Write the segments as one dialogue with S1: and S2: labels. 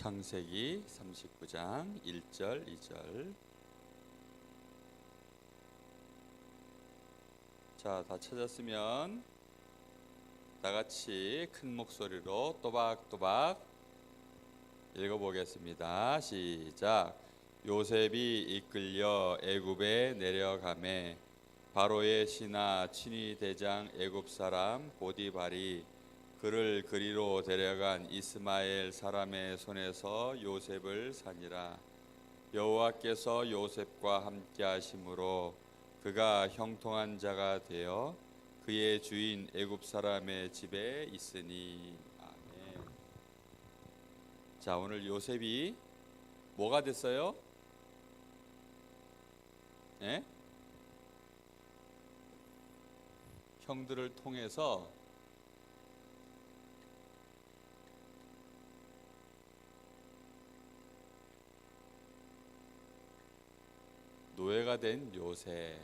S1: 창세기 39장 1절 2절 자, 다 찾았으면 다 같이 큰 목소리로 또박또박 읽어보겠습니다. 시작. 요셉이 이끌려 애굽에 내려가매 바로의 신하 친위 대장 애굽 사람 보디발이 그를 그리로 데려간 이스마엘 사람의 손에서 요셉을 사니라 여호와께서 요셉과 함께 하심으로 그가 형통한 자가 되어 그의 주인 애굽 사람의 집에 있으니 아멘. 자, 오늘 요셉이 뭐가 됐어요? 예? 형들을 통해서 노예가 된 요셉.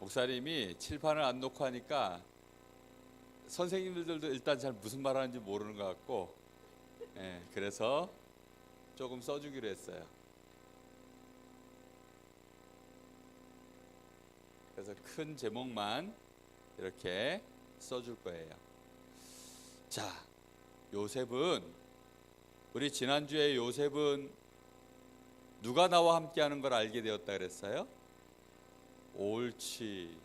S1: 목사님이 칠판을 안 놓고 하니까 선생님들도 일단 잘 무슨 말 하는지 모르는 것 같고, 예, 그래서 조금 써주기로 했어요. 그래서 큰 제목만 이렇게 써줄 거예요. 자, 요셉은 우리 지난주에 요셉은 누가 나와 함께하는 걸 알게 되었다 그랬어요? 옳지.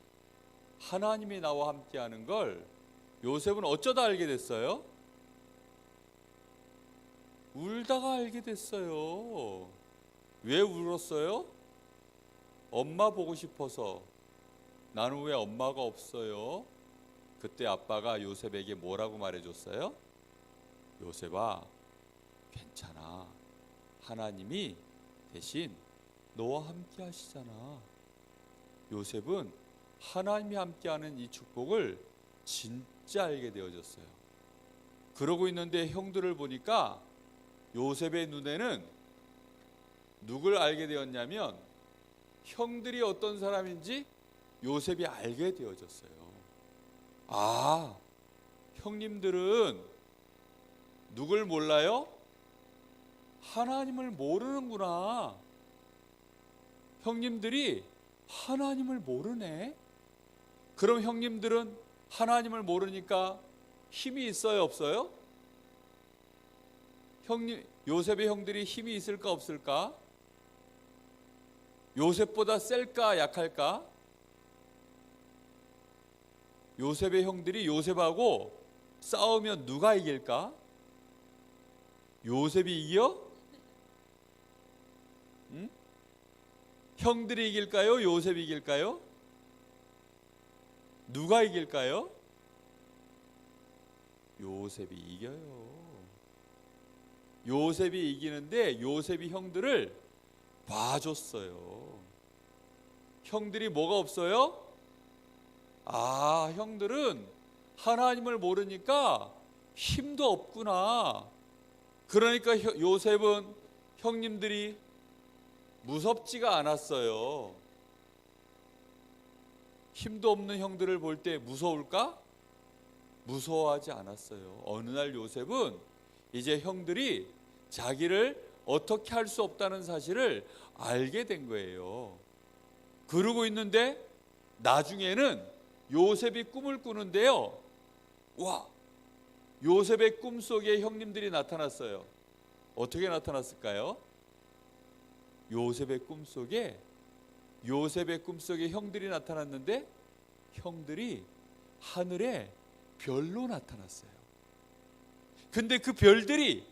S1: 하나님이 나와 함께하는 걸 요셉은 어쩌다 알게 됐어요? 울다가 알게 됐어요. 왜 울었어요? 엄마 보고 싶어서. 나는 왜 엄마가 없어요? 그때 아빠가 요셉에게 뭐라고 말해줬어요? 요셉아, 괜찮아. 하나님이 대신 너와 함께 하시잖아. 요셉은 하나님이 함께하는 이 축복을 진짜 알게 되어졌어요. 그러고 있는데 형들을 보니까 요셉의 눈에는 누굴 알게 되었냐면 형들이 어떤 사람인지 요셉이 알게 되어졌어요. 아, 형님들은 누굴 몰라요? 하나님을 모르는구나. 형님들이 하나님을 모르네. 그럼 형님들은 하나님을 모르니까 힘이 있어요, 없어요? 형님 요셉의 형들이 힘이 있을까 없을까? 요셉보다 셀까 약할까? 요셉의 형들이 요셉하고 싸우면 누가 이길까? 요셉이 이겨? 형들이 이길까요? 요셉이 이길까요? 누가 이길까요? 요셉이 이겨요. 요셉이 이기는데 요셉이 형들을 봐줬어요. 형들이 뭐가 없어요? 아, 형들은 하나님을 모르니까 힘도 없구나. 그러니까 요셉은 형님들이 무섭지가 않았어요. 힘도 없는 형들을 볼 때 무서울까? 무서워하지 않았어요. 어느 날 요셉은 이제 형들이 자기를 어떻게 할 수 없다는 사실을 알게 된 거예요. 그러고 있는데 나중에는 요셉이 꿈을 꾸는데요. 와, 요셉의 꿈 속에 형님들이 나타났어요. 어떻게 나타났을까요? 요셉의 꿈 속에 요셉의 꿈 속에 형들이 나타났는데 형들이 하늘에 별로 나타났어요. 근데 그 별들이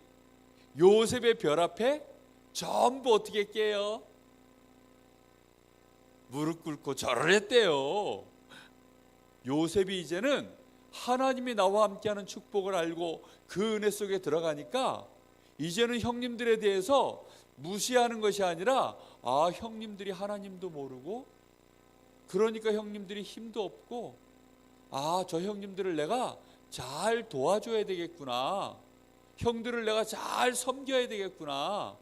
S1: 요셉의 별 앞에 전부 어떻게 깨요? 무릎 꿇고 절을 했대요. 요셉이 이제는 하나님이 나와 함께하는 축복을 알고 그 은혜 속에 들어가니까 이제는 형님들에 대해서 무시하는 것이 아니라 아 형님들이 하나님도 모르고 그러니까 형님들이 힘도 없고 아 저 형님들을 내가 잘 도와줘야 되겠구나. 형들을 내가 잘 섬겨야 되겠구나.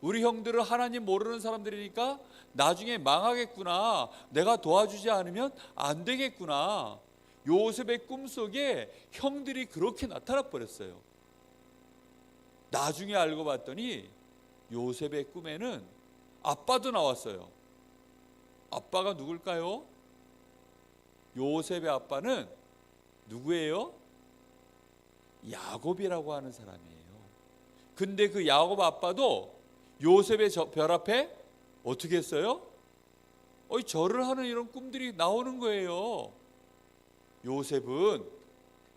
S1: 우리 형들은 하나님 모르는 사람들이니까 나중에 망하겠구나. 내가 도와주지 않으면 안 되겠구나. 요셉의 꿈속에 형들이 그렇게 나타나 버렸어요. 나중에 알고 봤더니 요셉의 꿈에는 아빠도 나왔어요. 아빠가 누굴까요? 요셉의 아빠는 누구예요? 야곱이라고 하는 사람이에요. 근데 그 야곱 아빠도 요셉의 저- 별 앞에 어떻게 했어요? 어이 절을 하는 이런 꿈들이 나오는 거예요. 요셉은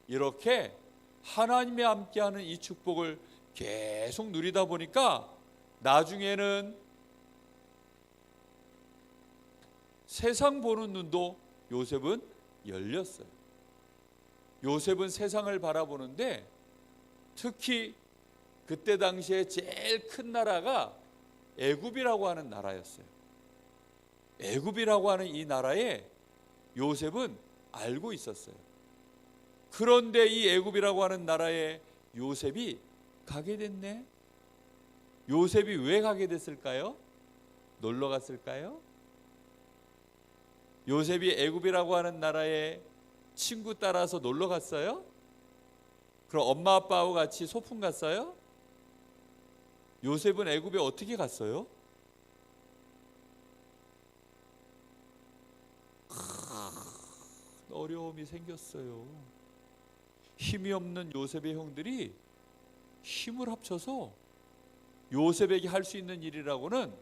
S1: 이렇게 하나님이 함께하는 이 축복을 계속 누리다 보니까 나중에는 세상 보는 눈도 요셉은 열렸어요. 요셉은 세상을 바라보는데 특히 그때 당시에 제일 큰 나라가 애굽이라고 하는 나라였어요. 애굽이라고 하는 이 나라에 요셉은 알고 있었어요. 그런데 이 애굽이라고 하는 나라에 요셉이 가게 됐네. 요셉이 왜 가게 됐을까요? 놀러 갔을까요? 요셉이 애굽이라고 하는 나라에 친구 따라서 놀러 갔어요? 그럼 엄마 아빠하고 같이 소풍 갔어요? 요셉은 애굽에 어떻게 갔어요? 큰 어려움이 생겼어요. 힘이 없는 요셉의 형들이 힘을 합쳐서 요셉에게 할 수 있는 일이라고는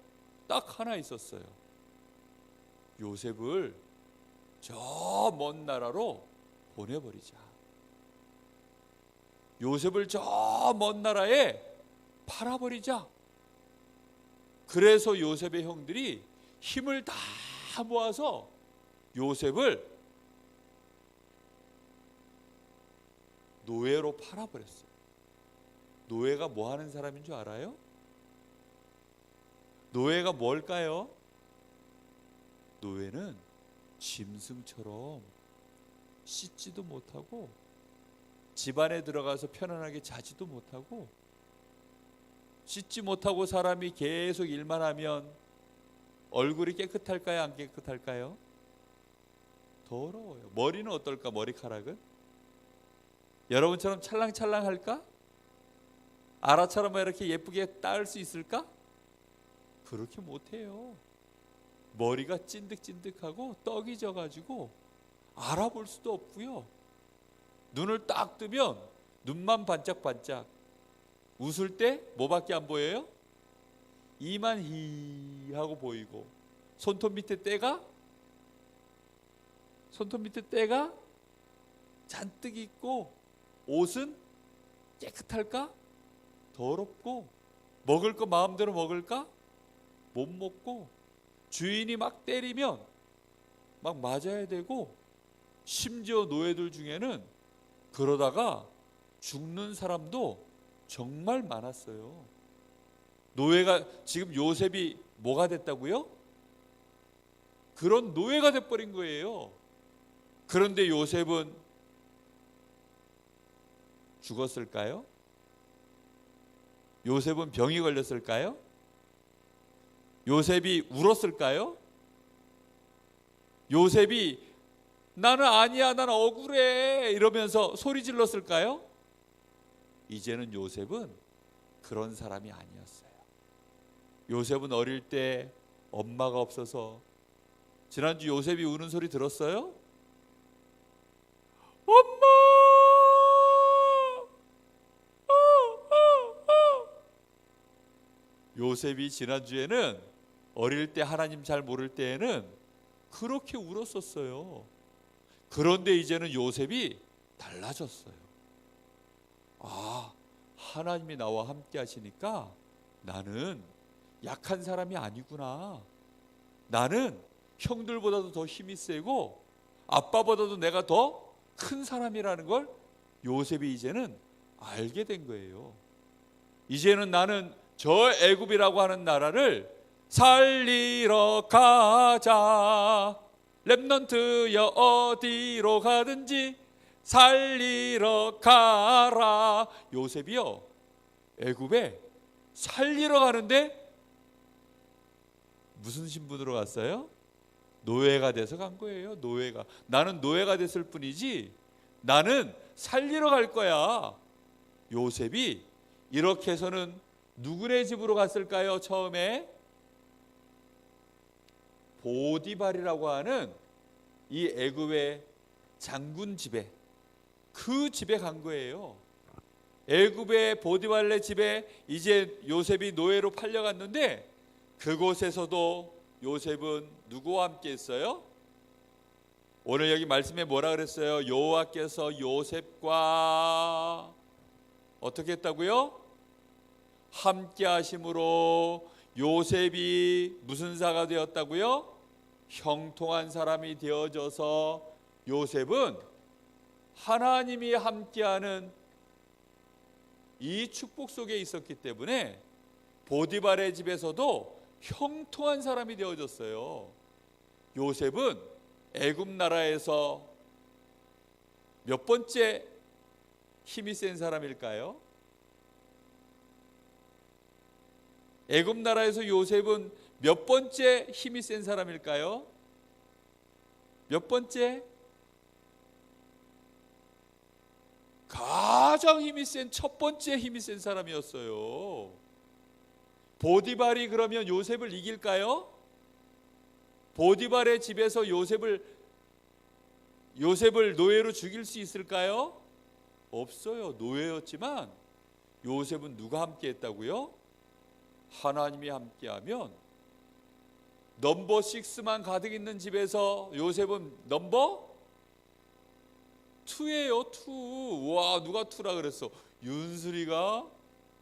S1: 딱 하나 있었어요. 요셉을 저 먼 나라로 보내버리자. 요셉을 저 먼 나라에 팔아버리자. 그래서 요셉의 형들이 힘을 다 모아서 요셉을 노예로 팔아버렸어요. 노예가 뭐 하는 사람인 줄 알아요? 노예가 뭘까요? 노예는 짐승처럼 씻지도 못하고 집안에 들어가서 편안하게 자지도 못하고 씻지 못하고 사람이 계속 일만 하면 얼굴이 깨끗할까요? 안 깨끗할까요? 더러워요. 머리는 어떨까? 머리카락은? 여러분처럼 찰랑찰랑할까? 아라처럼 이렇게 예쁘게 따을 수 있을까? 그렇게 못해요. 머리가 찐득찐득하고 떡이 져가지고 알아볼 수도 없고요. 눈을 딱 뜨면 눈만 반짝반짝. 웃을 때 뭐밖에 안 보여요? 이만 히 하고 보이고 손톱 밑에 때가 손톱 밑에 때가 잔뜩 있고 옷은 깨끗할까? 더럽고 먹을 거 마음대로 먹을까? 못 먹고 주인이 막 때리면 막 맞아야 되고 심지어 노예들 중에는 그러다가 죽는 사람도 정말 많았어요. 노예가 지금 요셉이 뭐가 됐다고요? 그런 노예가 돼 버린 거예요. 그런데 요셉은 죽었을까요? 요셉은 병이 걸렸을까요? 요셉이 울었을까요? 요셉이 나는 아니야, 나는 억울해 이러면서 소리 질렀을까요? 이제는 요셉은 그런 사람이 아니었어요. 요셉은 어릴 때 엄마가 없어서 지난주 요셉이 우는 소리 들었어요? 엄마! 어, 어, 어. 요셉이 지난주에는 어릴 때 하나님 잘 모를 때에는 그렇게 울었었어요. 그런데 이제는 요셉이 달라졌어요. 아, 하나님이 나와 함께 하시니까 나는 약한 사람이 아니구나. 나는 형들보다도 더 힘이 세고 아빠보다도 내가 더 큰 사람이라는 걸 요셉이 이제는 알게 된 거예요. 이제는 나는 저 애굽이라고 하는 나라를 살리러 가자. 랩넌트여 어디로 가든지 살리러 가라. 요셉이요. 애굽에 살리러 가는데 무슨 신분으로 갔어요? 노예가 돼서 간 거예요. 노예가. 나는 노예가 됐을 뿐이지 나는 살리러 갈 거야. 요셉이 이렇게 해서는 누구네 집으로 갔을까요? 처음에 보디발이라고 하는 이 애굽의 장군 집에 그 집에 간 거예요. 애굽의 보디발의 집에 이제 요셉이 노예로 팔려갔는데 그곳에서도 요셉은 누구와 함께 했어요? 오늘 여기 말씀에 뭐라 그랬어요? 여호와께서 요셉과 어떻게 했다고요? 함께 하심으로 요셉이 무슨 사가 되었다고요? 형통한 사람이 되어져서 요셉은 하나님이 함께하는 이 축복 속에 있었기 때문에 보디발의 집에서도 형통한 사람이 되어졌어요. 요셉은 애굽 나라에서 몇 번째 힘이 센 사람일까요? 애굽 나라에서 요셉은 몇 번째 힘이 센 사람일까요? 몇 번째? 가장 힘이 센 첫 번째 힘이 센 사람이었어요. 보디발이 그러면 요셉을 이길까요? 보디발의 집에서 요셉을 요셉을 노예로 죽일 수 있을까요? 없어요. 노예였지만 요셉은 누가 함께 했다고요? 하나님이 함께하면 넘버 6만 가득 있는 집에서 요셉은 넘버 2예요. 2. 와, 누가 2라 그랬어? 윤수리가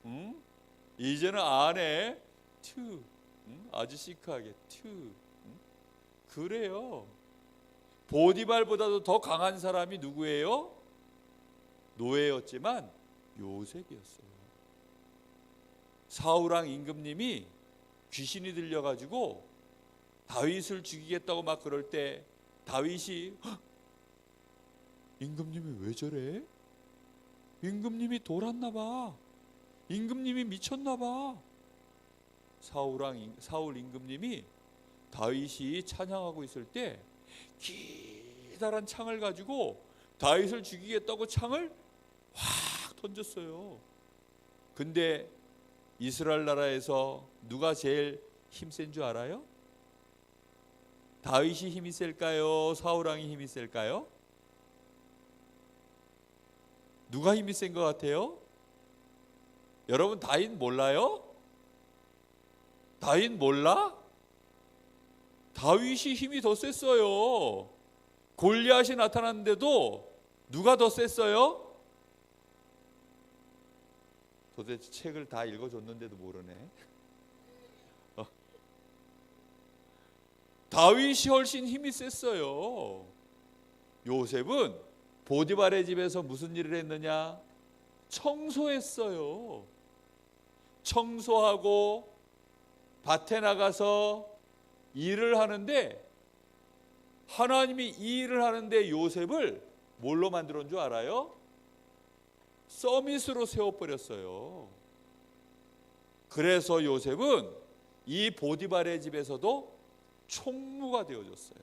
S1: 응? 이제는 아내 2. 응? 아주 시크하게 2. 응? 그래요. 보디발보다도 더 강한 사람이 누구예요? 노예였지만 요셉이었어요. 사우랑 임금님이 귀신이 들려가지고 다윗을 죽이겠다고 막 그럴 때 다윗이 "헉! 임금님이 왜 저래? 임금님이 돌았나 봐. 임금님이 미쳤나 봐. 임- 사울 임금님이 다윗이 찬양하고 있을 때 기다란 창을 가지고 다윗을 죽이겠다고 창을 확 던졌어요. 근데 이스라엘 나라에서 누가 제일 힘센 줄 알아요? 다윗이 힘이 셀까요? 사울 왕이 힘이 셀까요? 누가 힘이 센 것 같아요? 여러분 다윗 몰라요? 다윗 몰라? 다윗이 힘이 더 셌어요. 골리앗이 나타났는데도 누가 더 셌어요? 도대체 책을 다 읽어줬는데도 모르네. 다윗이 훨씬 힘이 셌어요. 요셉은 보디발의 집에서 무슨 일을 했느냐? 청소했어요. 청소하고 밭에 나가서 일을 하는데 하나님이 이 일을 하는데 요셉을 뭘로 만들었는 줄 알아요? 서밋으로 세워버렸어요. 그래서 요셉은 이 보디발의 집에서도 총무가 되어졌어요.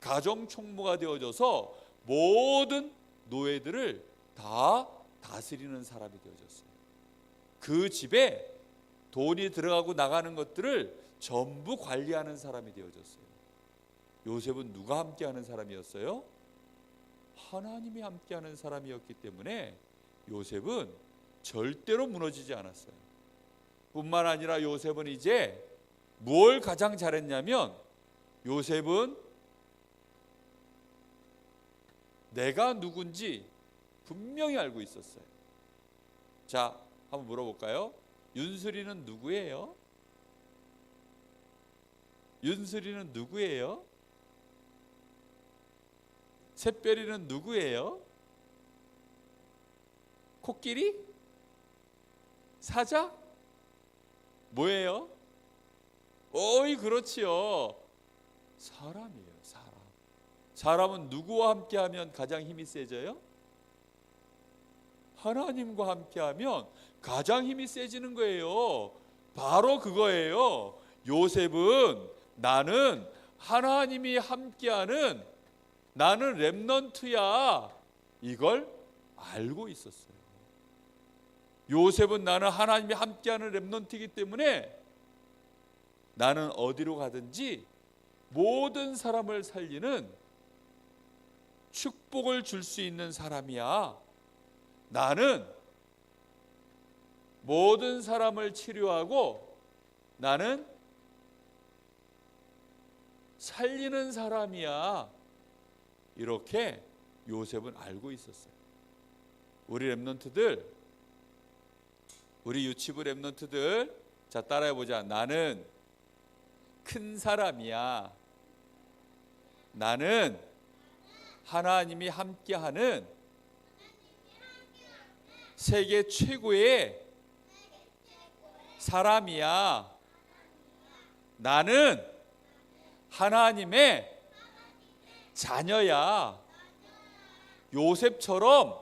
S1: 가정 총무가 되어져서 모든 노예들을 다 다스리는 사람이 되어졌어요. 그 집에 돈이 들어가고 나가는 것들을 전부 관리하는 사람이 되어졌어요. 요셉은 누가 함께하는 사람이었어요? 하나님이 함께하는 사람이었기 때문에 요셉은 절대로 무너지지 않았어요. 뿐만 아니라 요셉은 이제 뭘 가장 잘했냐면 요셉은 내가 누군지 분명히 알고 있었어요. 자, 한번 물어볼까요? 윤수리는 누구예요? 윤수리는 누구예요? 샛별이는 누구예요? 코끼리? 사자? 뭐예요? 어이 그렇지요. 사람이에요, 사람. 사람은 누구와 함께하면 가장 힘이 세져요? 하나님과 함께하면 가장 힘이 세지는 거예요. 바로 그거예요. 요셉은 나는 하나님이 함께하는 나는 렘넌트야. 이걸 알고 있었어요. 요셉은 나는 하나님이 함께하는 렘넌트이기 때문에 나는 어디로 가든지 모든 사람을 살리는 축복을 줄 수 있는 사람이야. 나는 모든 사람을 치료하고 나는 살리는 사람이야. 이렇게 요셉은 알고 있었어요. 우리 랩런트들, 우리 유치부 랩런트들, 자 따라해 보자. 나는 큰 사람이야. 나는 하나님이 함께하는 세계 최고의 사람이야. 나는 하나님의 자녀야. 요셉처럼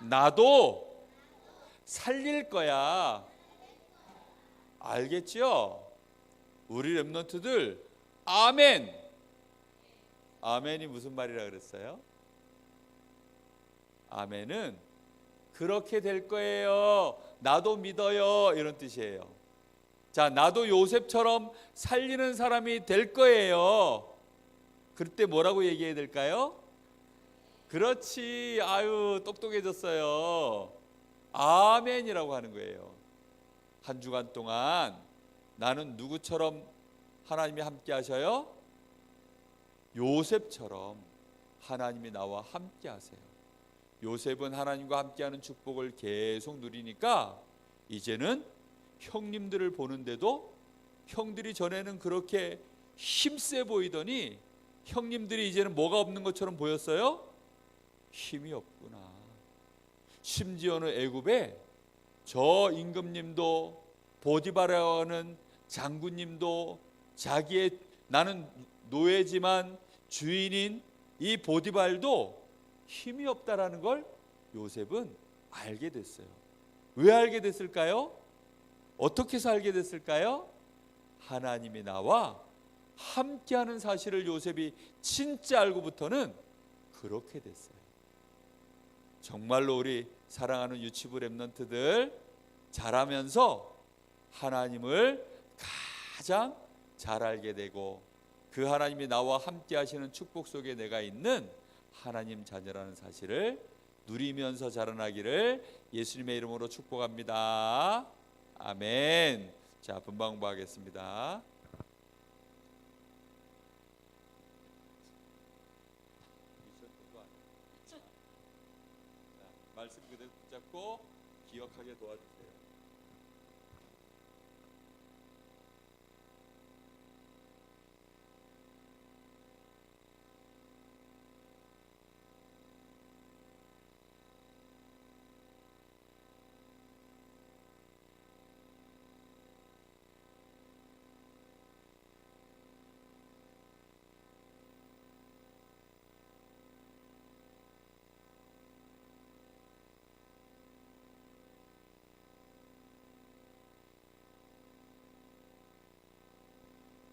S1: 나도 살릴 거야. 알겠죠? 우리 랩런트들 아멘. 아멘이 무슨 말이라 그랬어요? 아멘은 그렇게 될 거예요. 나도 믿어요. 이런 뜻이에요. 자, 나도 요셉처럼 살리는 사람이 될 거예요. 그때 뭐라고 얘기해야 될까요? 그렇지. 아유, 똑똑해졌어요. 아멘이라고 하는 거예요. 한 주간 동안 나는 누구처럼 하나님이 함께 하셔요? 요셉처럼 하나님이 나와 함께 하세요. 요셉은 하나님과 함께하는 축복을 계속 누리니까 이제는 형님들을 보는데도 형들이 전에는 그렇게 힘세 보이더니 형님들이 이제는 뭐가 없는 것처럼 보였어요? 힘이 없구나. 심지어는 애굽에 저 임금님도 보디바라는 장군님도 자기의 나는 노예지만 주인인 이 보디발도 힘이 없다라는 걸 요셉은 알게 됐어요. 왜 알게 됐을까요? 어떻게 알게 됐을까요? 하나님이 나와 함께하는 사실을 요셉이 진짜 알고부터는 그렇게 됐어요. 정말로 우리 사랑하는 유치부 랩런트들 자라면서 하나님을 가장 잘 알게 되고 그 하나님이 나와 함께 하시는 축복 속에 내가 있는 하나님 자녀라는 사실을 누리면서 자라나기를 예수님의 이름으로 축복합니다. 아멘. 자, 분방 공부하겠습니다. 자, 말씀 그대로 붙잡고 기억하게 도와주세요.